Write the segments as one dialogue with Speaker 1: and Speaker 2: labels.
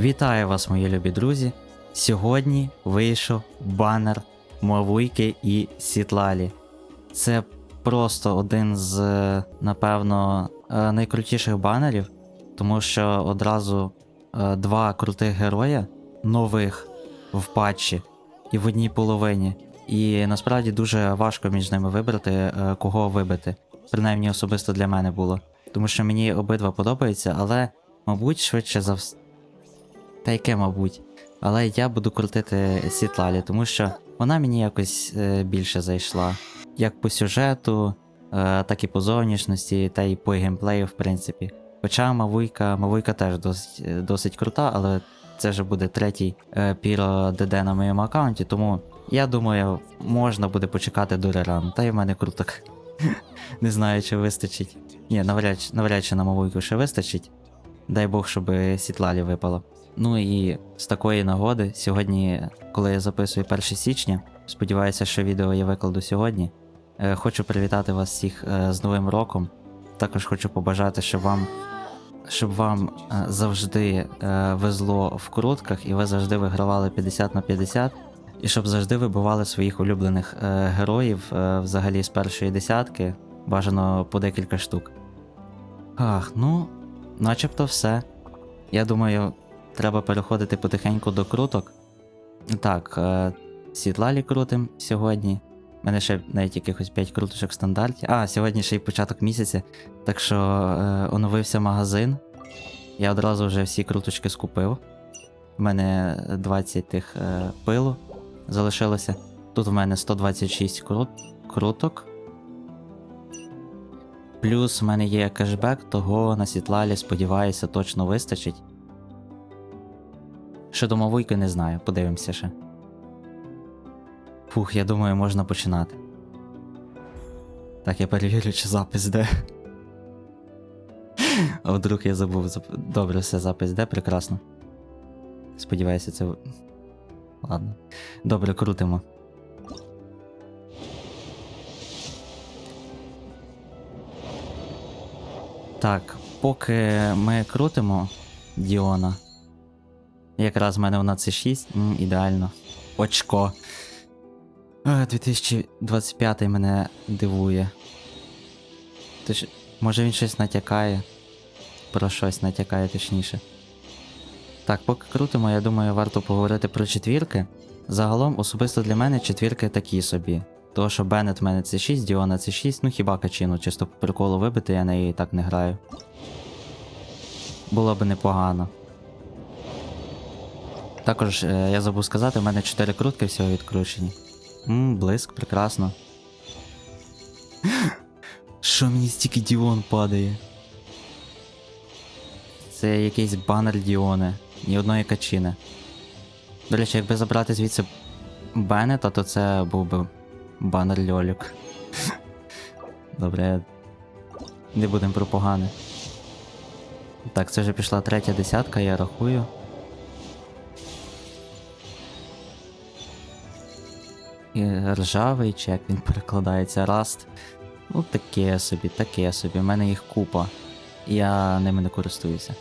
Speaker 1: Вітаю вас, мої любі друзі. Сьогодні вийшов банер Мавуйки і Сітлалі. Це просто один з, е, напевно, е, найкрутіших банерів, тому що одразу е, два крутих героя нових в патчі і в одній половині. І насправді дуже важко між ними вибрати, кого вибити. Принаймні особисто для мене було. Тому що мені обидва подобаються, але, мабуть, швидше за все. Та яке, мабуть. Але я буду крутити Сітлалі, тому що вона мені якось е, більше зайшла. Як по сюжету, е, так і по зовнішності, та й по геймплею, в принципі. Хоча Мавуйка, Мавуйка теж досить, е, досить крута, але це вже буде третій е, Піро ДД на моєму аккаунті, тому я думаю, можна буде почекати до рерану. Та й в мене круток. Не знаю, чи вистачить. Ні, навряд, навряд чи на Мавуйку ще вистачить. Дай Бог, щоб Сітлалі випало. Ну і з такої нагоди, сьогодні, коли я записую 1 січня, сподіваюся, що відео я викладу сьогодні. е, Хочу привітати вас всіх е, з Новим роком. Також хочу побажати, щоб вам, щоб вам е, завжди везло в крутках і ви завжди вигравали 50 на 50. І щоб завжди вибивали своїх улюблених героїв взагалі з першої десятки, бажано по декілька штук. Ах, ну, начебто все. Я думаю, треба переходити потихеньку до круток. Так, е, сідлалі крутим сьогодні. У мене ще навіть якихось 5 круточок в стандарті. А, сьогодні ще й початок місяця, так що е, оновився магазин. Я одразу вже всі круточки скупив. У мене 20 тих е, пилу залишилося. Тут в мене 126 крут, круток. Плюс в мене є кешбек, того на сітлалі, сподіваюся, точно вистачить. Щодо мовуйки не знаю, подивимося ще. Фух, я думаю, можна починати. Так, я перевірю, чи запис де. А вдруг я забув. Добре, все, запис де, прекрасно. Сподіваюся, це. Ладно. Добре, крутимо. Так, поки ми крутимо Діона. Якраз в мене вона це 6, м, ідеально. Очко. Е, 2025 мене дивує. Тож, може він щось натякає. Про щось натякає точніше. Так, поки крутимо, я думаю, варто поговорити про четвірки. Загалом, особисто для мене четвірки такі собі. Того, що Беннет в мене це 6, Діона це 6, ну хіба качину, чисто по приколу вибити, я неї і так не граю. Було би непогано. Також е, я забув сказати, в мене 4 крутки всього відкручені. Мм, блиск, прекрасно. Що мені стільки Діон падає? Це якийсь банер Діони, ні одної качини. До речі, якби забрати звідси Беннета, то це був би банер Льолік. Добре, не будемо про погане. Так, це вже пішла третя десятка, я рахую. І ржавий, чи як він перекладається, раст. Ну, таке собі, таке собі. У мене їх купа. Я ними не користуюся.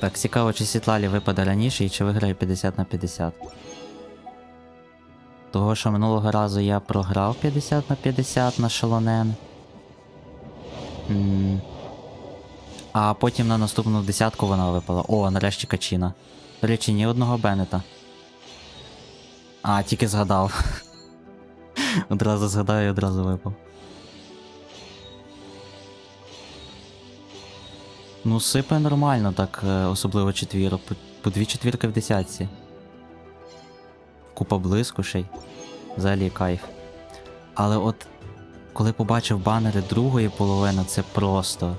Speaker 1: Так, цікаво, чи Сітлалі випаде раніше і чи виграє 50 на 50. Того, що минулого разу я програв 50 на 50 на шалонен. А потім на наступну десятку вона випала. О, нарешті качина. До речі, ні одного Беннета. А, тільки згадав. одразу згадав і одразу випав. Ну, сипе нормально, так, е, особливо четвірок. По, по дві четвірки в десятці. Купа блискушей. Взагалі кайф. Але от коли побачив банери другої половини, це просто.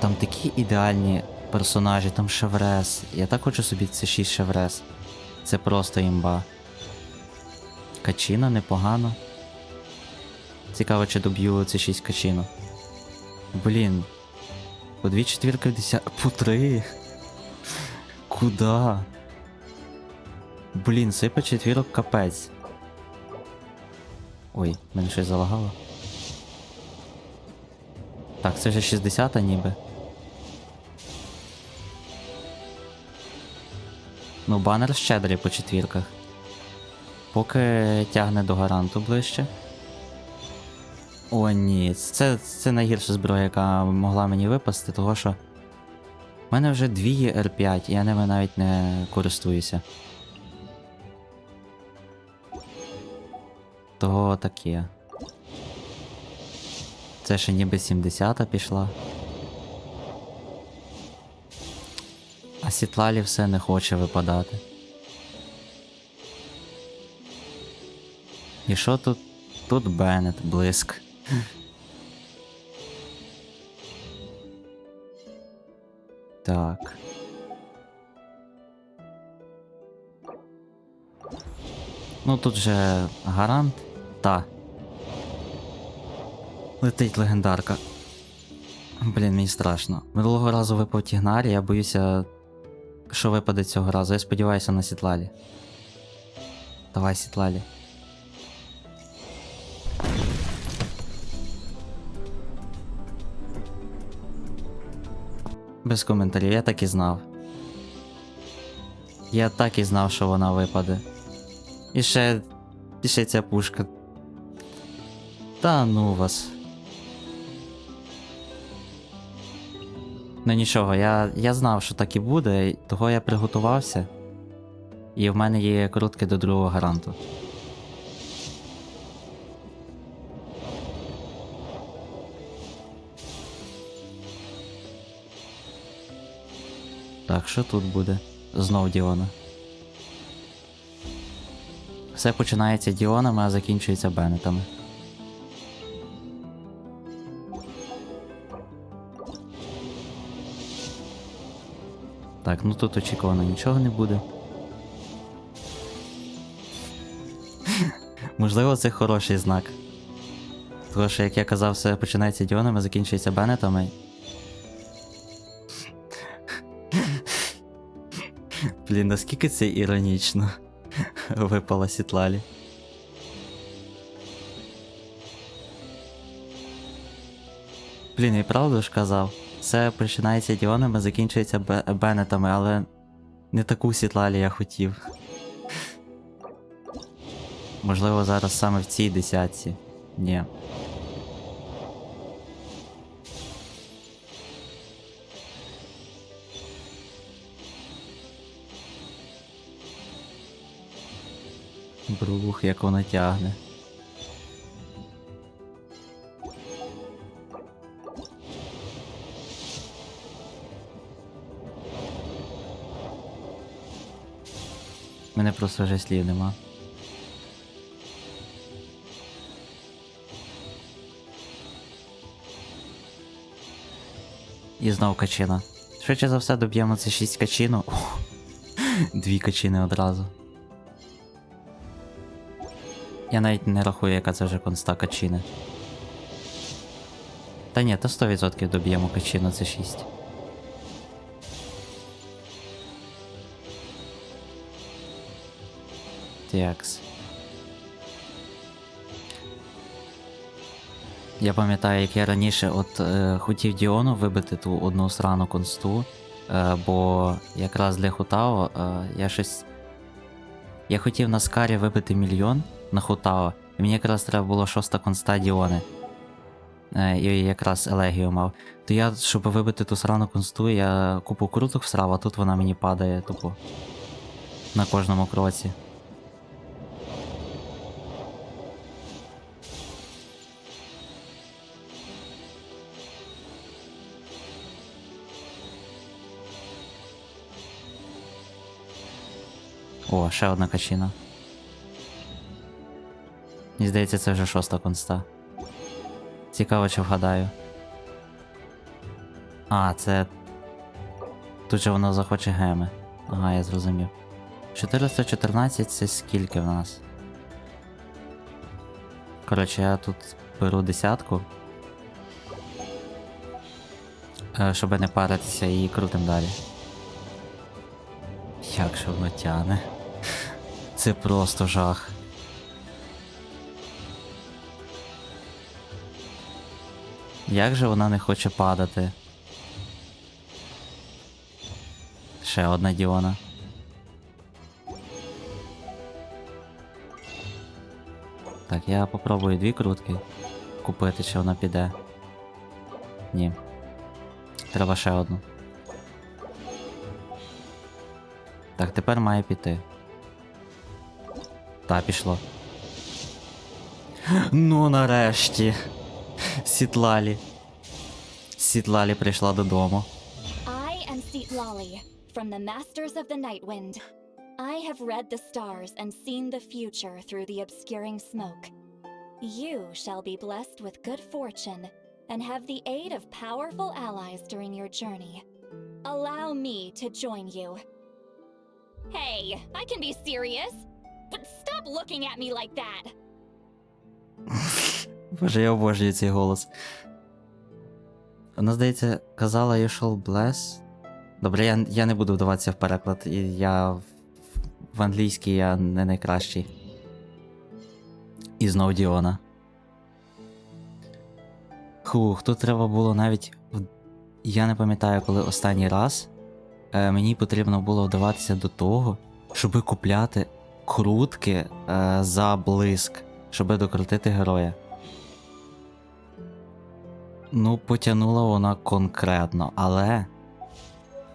Speaker 1: Там такі ідеальні персонажі, там Шеврес. Я так хочу собі це 6 Шеврес. Це просто імба. Качина непогано. Цікаво, чи доб'ю це 6 качину. Блін. По дві четвірки в десят... По три. Куда? Блін, сипе четвірок капець. Ой, мене щось залагало. Так, це вже 60 ніби. Ну, банер щедрий по четвірках. Поки тягне до гаранту ближче. О, ні, це, це найгірша зброя, яка могла мені випасти, того що. У мене вже дві R5, і я ними навіть не користуюся. Того таке. Це ще ніби 70-та пішла. А Сітлалі все не хоче випадати. І що тут? Тут Беннет, блиск. Так. Ну тут же гарант. Та. Летить легендарка. Блін, мені страшно. Минулого разу випав Тігнарі, я боюся, що випаде цього разу. Я сподіваюся на Сітлалі. Давай, Сітлалі. Без коментарів, я так і знав. Я так і знав, що вона випаде. І ще. І ще ця пушка. Та ну вас. Ну нічого, я, я знав, що так і буде, того я приготувався. І в мене є коротке до другого гаранту. Так, що тут буде? Знов Діона. Все починається Діонами, а закінчується Беннетами. Так, ну тут очікувано нічого не буде. Можливо, це хороший знак. Тому що, як я казав, все починається Діонами, закінчується Беннетами. Блін, наскільки це іронічно випала Сітлалі. Блін, і правду ж казав. Все починається Діонами, закінчується Бе- Беннетами, але не таку Сітлалі я хотів. Можливо, зараз саме в цій десятці. Ні. Брух, як воно тягне. Мене просто вже слів нема. І знов качина. Швидше за все доб'ємо це 6 качину. Дві качини одразу. Я навіть не рахую, яка це вже конста качини. Та ні, то 100% доб'ємо качину, це 6. Текс. Я пам'ятаю, як я раніше от е, хотів Діону вибити ту одну срану консту, е, бо якраз для Хутао е, я щось. Я хотів на Скарі вибити мільйон на Хутао, і мені якраз треба було шоста конста Діони. Е, і якраз Елегію мав. То я, щоб вибити ту срану консту, я купу круток всрав, а тут вона мені падає тупо. На кожному кроці. О, ще одна качина. Мені здається, це вже шоста конста. Цікаво, чи вгадаю. А, це. Тут же воно захоче геми. Ага, я зрозумів. 414 це скільки в нас? Коротше, я тут беру десятку. Е, Щоб не паритися і крутим далі. Як же воно тяне? Це просто жах. Як же вона не хоче падати? Ще одна Діона. Так, я попробую дві крутки купити, чи вона піде. Ні. Треба ще одну. Так, тепер має піти. Та, пішло. Ну, нарешті. Сітлалі. Сітлалі прийшла додому.
Speaker 2: I am Seatlali, from the Masters of the Night Wind. I have read the stars and seen the future through the obscuring smoke. You shall be blessed with good fortune and have the aid of powerful allies during your journey. Allow me to join you. Hey, I can be serious, but stop looking at me like that.
Speaker 1: Боже, я обожнюю цей голос. Вона, здається, казала You shall bless. Добре, я, я не буду вдаватися в переклад. і Я в, в англійській я не найкращий. І знов Діона. Хух, тут треба було навіть. Я не пам'ятаю, коли останній раз е, мені потрібно було вдаватися до того, щоби купляти крутки е, за блиск, щоби докрутити героя. Ну, потягнула вона конкретно, але.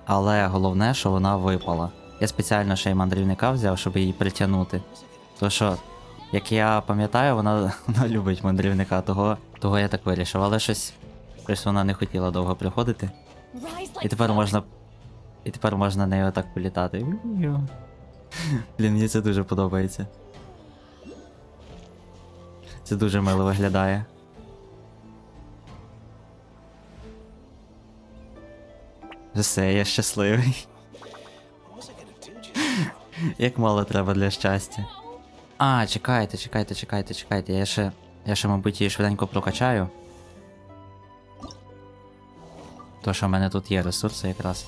Speaker 1: Але головне, що вона випала. Я спеціально ще й мандрівника взяв, щоб її притягнути. То що, як я пам'ятаю, вона, вона любить мандрівника, того, того я так вирішив, але щось. Щось вона не хотіла довго приходити. І тепер можна. І тепер можна нею так політати. Блін, мені це дуже подобається. Це дуже мило виглядає. Все, я щасливий. Як мало треба для щастя. А, чекайте, чекайте, чекайте, чекайте. Я ще. Я ще, мабуть, її швиденько прокачаю. То, що в мене тут є ресурси якраз.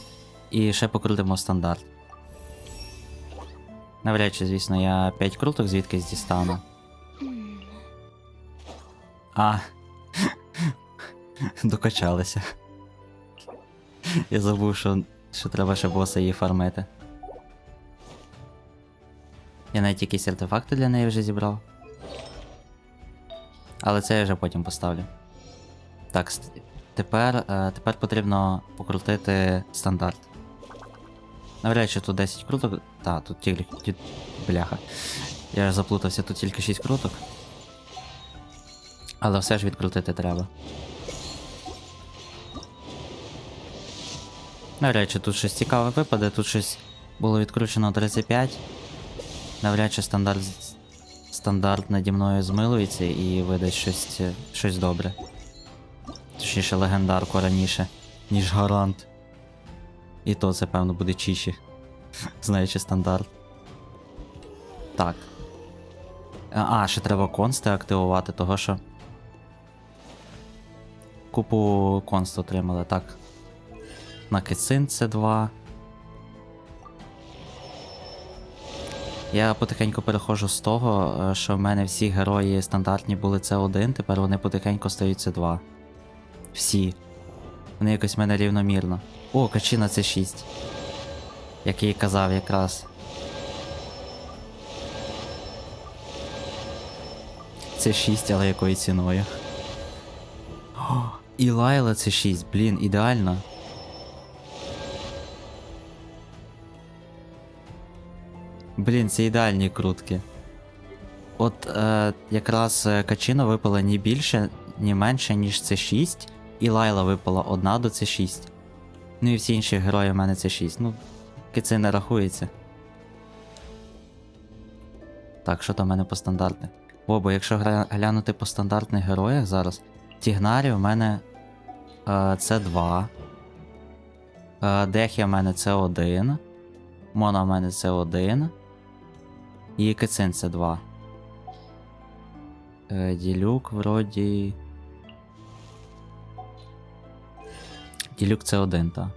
Speaker 1: І ще покрутимо стандарт. Навряд чи, звісно, я 5 круток звідкись дістану. А. Докачалися. Я забув, що, що треба ще боса її фармити. Я навіть якісь артефакти для неї вже зібрав. Але це я вже потім поставлю. Так, тепер, е, тепер потрібно покрутити стандарт. Навряд чи тут 10 круток. Та, тут тільки. Бляха. Я ж заплутався, тут тільки 6 круток. Але все ж відкрутити треба. Навряд чи тут щось цікаве випаде, тут щось було відкручено 35. Навряд чи стандарт, стандарт наді мною змилується і видасть щось, е, щось добре. Точніше легендарку раніше, ніж гарант. І то це, певно, буде чіші. Знаючи стандарт. Так. А, ще треба консти активувати, того що. Купу конст отримали, так. На кицин це 2. Я потихеньку переходжу з того, е, що в мене всі герої стандартні були С1, тепер вони потихеньку стають С2. Всі. Вони якось в мене рівномірно. О, качина це 6. Як я і казав якраз. Це 6, але якою ціною. О, і Лайла це 6, блін, ідеально. Блін, це ідеальні крутки. От е, якраз е, качина випала ні більше, ні менше, ніж це 6, і Лайла випала одна до це 6. Ну і всі інші герої в мене це 6. Ну, це не рахується. Так, що там в мене по стандартних? О, бо якщо глянути по стандартних героях зараз, Тігнарі в мене е, це 2. Е, Дехія в мене це 1. Мона в мене це 1. І Кицин 2. Е, Ділюк вроді. Ділюк це 1, так.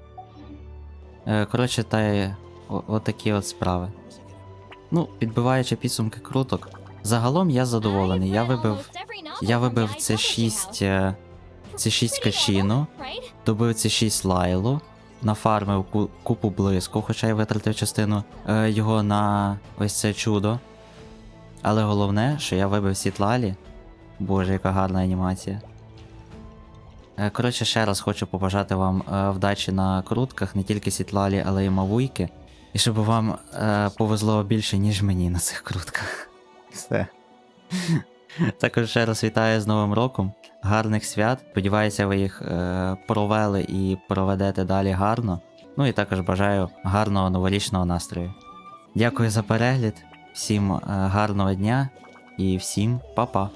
Speaker 1: Е, коротше, та о- отакі от справи. Ну, підбиваючи підсумки круток. Загалом я задоволений. Я вибив. Я вибив це 6.
Speaker 2: House.
Speaker 1: ці 6
Speaker 2: Pretty
Speaker 1: качіну,
Speaker 2: normal, right?
Speaker 1: добив ці 6 лайлу, нафармив купу блиску, хоча й витратив частину е, його на ось це чудо. Але головне, що я вибив Сітлалі. Боже, яка гарна анімація. Е, Коротше, ще раз хочу побажати вам е, вдачі на крутках, не тільки Сітлалі, але й Мавуйки. І щоб вам е, повезло більше, ніж мені на цих крутках. Все. Також ще раз вітаю з Новим роком. Гарних свят. Сподіваюся, ви їх е, провели і проведете далі гарно. Ну і також бажаю гарного новорічного настрою. Дякую за перегляд, всім е, гарного дня і всім па-па.